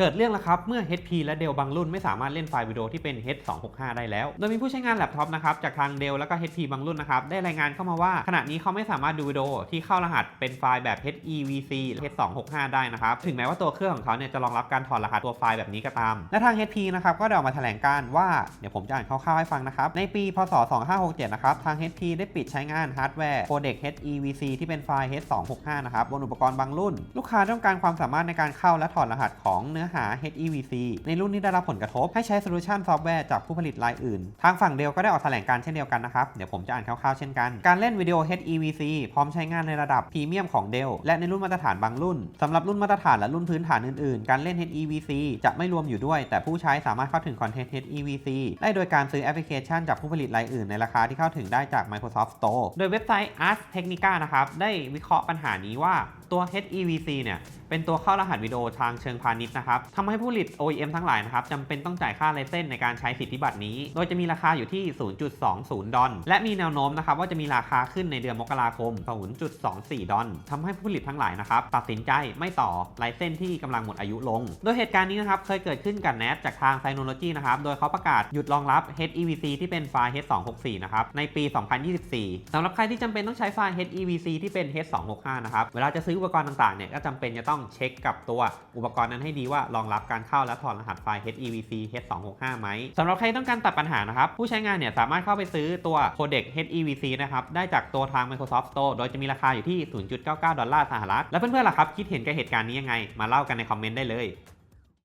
เกิดเรื่องแล้วครับ เมื่อ HP และ Dell บางรุ่นไม่สามารถเล่นไฟล์วิดีโอที่เป็น H265 ได้แล้ว โดยมีผู้ใช้งานแล็ปท็อปนะครับจากทาง Dell แล้วก็ HP บางรุ่นนะครับได้รายงานเข้ามาว่า ขณะนี้เขาไม่สามารถดูวิดีโอที่เข้ารหัสเป็นไฟล์แบบ HEVC H265 ได้นะครับ ถึงแม้ว่าตัวเครื่องของเขาเนี่ยจะรองรับการถอดรหัสตัวไฟล์แบบนี้ก็ตาม และทาง HP นะครับก็ได้ออกมาแถลงการ์ว่า เดี๋ยวผมจะอ่านคร่าวๆให้ฟังนะครับ ในปี พศ 2567 นะครับ ทาง HP ได้ปิดใช้งานฮาร์ดแวร์ Codec HEVC ที่เป็นไฟล์ H265 นะครับบนอุปกรณ์บางรุ่น ลูกค้าต้องการความสามารถในการเข้าและถอดรหัสของเนื้ออหา HEVC ในรุ่นที่ได้รับผลกระทบให้ใช้โซลูชันซอฟต์แวร์จากผู้ผลิตรายอื่น ทางฝั่งเดลก็ได้ออกแถลงการ์เช่นเดียวกันนะครับ เดี๋ยวผมจะอ่านคร่าวๆเช่นกัน การเล่นวิดีโอ HEVC พร้อมใช้งานในระดับพรีเมียมของเดลและในรุ่นมาตรฐานบางรุ่นสำหรับรุ่นมาตรฐานและรุ่นพื้นฐานอื่นๆ การเล่น HEVC จะไม่รวมอยู่ด้วย แต่ผู้ใช้สามารถเข้าถึงคอนเทนต์ HEVC ได้โดยการซื้อแอปพลิเคชันจากผู้ผลิตรายอื่นในราคาที่เข้าถึงได้จาก Microsoft Store โดยเว็บไซต์ Ars Technica นะครับได้วิเคราะห์ปัญหานี้ว่าตัว HEVC เนี่ยเป็นตัวเข้ารหัสวิดีโอทางเชิงพาณิชย์นะครับทำให้ผู้ผลิต OEM ทั้งหลายนะครับจำเป็นต้องจ่ายค่าไลเซนส์ในการใช้สิทธิบัตรนี้ โดยจะมีราคาอยู่ที่ 0.20 ดอลและมีแนวโน้มนะครับว่าจะมีราคาขึ้นในเดือนมกราคม 0.24 ดอลทำให้ผู้ผลิตทั้งหลายนะครับตัดสินใจไม่ต่อไลเซนส์ที่กำลังหมดอายุลง โดยเหตุการณ์นี้นะครับเคยเกิดขึ้นกับ NAT จากทาง Synology นะครับโดยเขาประกาศหยุดรองรับ HEVC ที่เป็นไฟล์ H264 นะครับในปี 2024สำหรับใครที่จำเป็นต้องใช้ไฟล์ HEVC ที่เป็น H265 นะครับเวลาจะซื้ออุปกรณ์ต่างๆเนี่ยก็จำเป็นจะต้องเช็คกับตัวอุปกรณ์นั้นให้ดีว่ารองรับการเข้าและถอดรหัสไฟล์ HEVC H265 ไหมสำหรับใครต้องการตัดปัญหานะครับผู้ใช้งานเนี่ยสามารถเข้าไปซื้อตัวโคเด็ก HEVC นะครับได้จากตัวทาง Microsoft Store โดยจะมีราคาอยู่ที่ 0.99 ดอลลาร์สหรัฐ แล้วเพื่อนๆล่ะครับคิดเห็นกับเหตุการณ์นี้ยังไง มาเล่ากันในคอมเมนต์ได้เลย